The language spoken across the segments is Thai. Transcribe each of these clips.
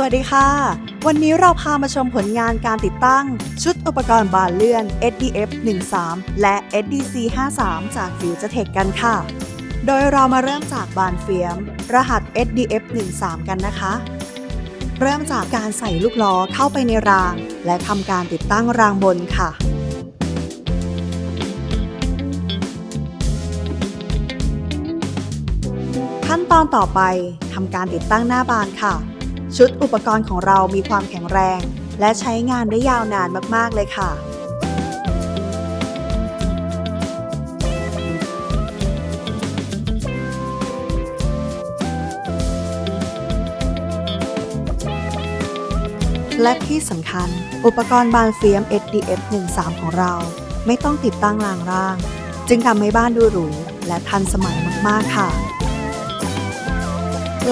สวัสดีค่ะ วันนี้เราพามาชมผลงานการติดตั้ง ชุดอุปกรณ์บานเลื่อน SDF 13และ SDC 53จาก FutureTech กันค่ะ โดยเรามาเริ่มจากบานเฟียม รหัส SDF 13กันนะคะ เริ่มจากการใส่ลูกล้อเข้าไปในราง และทำการติดตั้งรางบนค่ะขั้นตอนต่อไปทำการติดตั้งหน้าบานค่ะ ชุดอุปกรณ์ของเรามีความแข็งแรง และใช้งานได้ยาวนานมาก ๆ เลยค่ะ และที่สำคัญ อุปกรณ์บานเฟียม SDF 13 ของเรา ไม่ต้องติดตั้งรางร่าง จึงทำให้บ้านดูหรูและทันสมัยมาก ๆ ค่ะ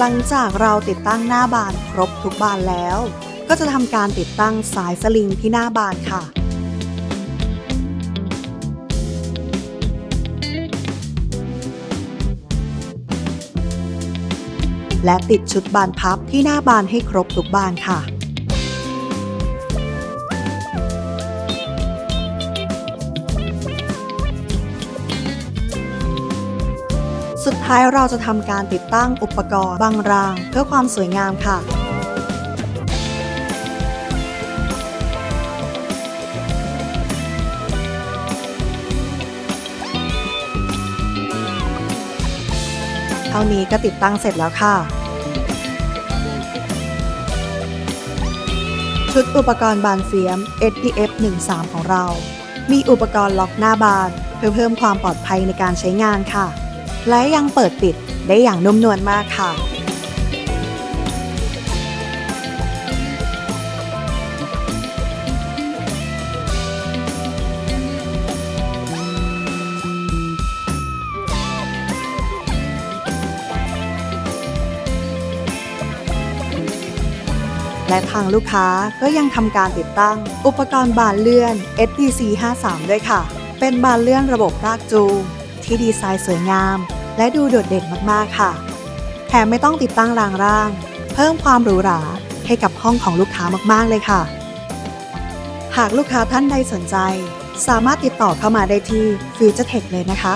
หลังจากเราติดตั้งหน้าบานครบทุกบานแล้ว ก็จะทำการติดตั้งสายสลิงที่หน้าบานค่ะ และติดชุดบานพับที่หน้าบานให้ครบทุกบานค่ะ สุดท้ายเราจะทำการติดตั้งอุปกรณ์บางราง เพื่อความสวยงามค่ะเท่านี้ก็ติดตั้งเสร็จแล้วค่ะ ชุดอุปกรณ์บานเฟียม SDF 13 ของเรา มีอุปกรณ์ล็อกหน้าบาน เพื่อเพิ่มความปลอดภัยในการใช้งานค่ะ และยังเปิดปิดได้อย่างนุ่มนวลมากค่ะ และทางลูกค้าก็ยังทำการติดตั้ง อุปกรณ์บานเลื่อน SDC 53ด้วยค่ะ เป็นบานเลื่อนระบบรากจูงที่ดีไซน์สวยงาม และดูโดดเด่นมากๆค่ะ แถมไม่ต้องติดตั้งรางร่าง เพิ่มความหรูหราให้กับห้องของลูกค้ามากๆเลยค่ะ หากลูกค้าท่านใดสนใจ สามารถติดต่อเข้ามาได้ที่ FutureTech เลยนะคะ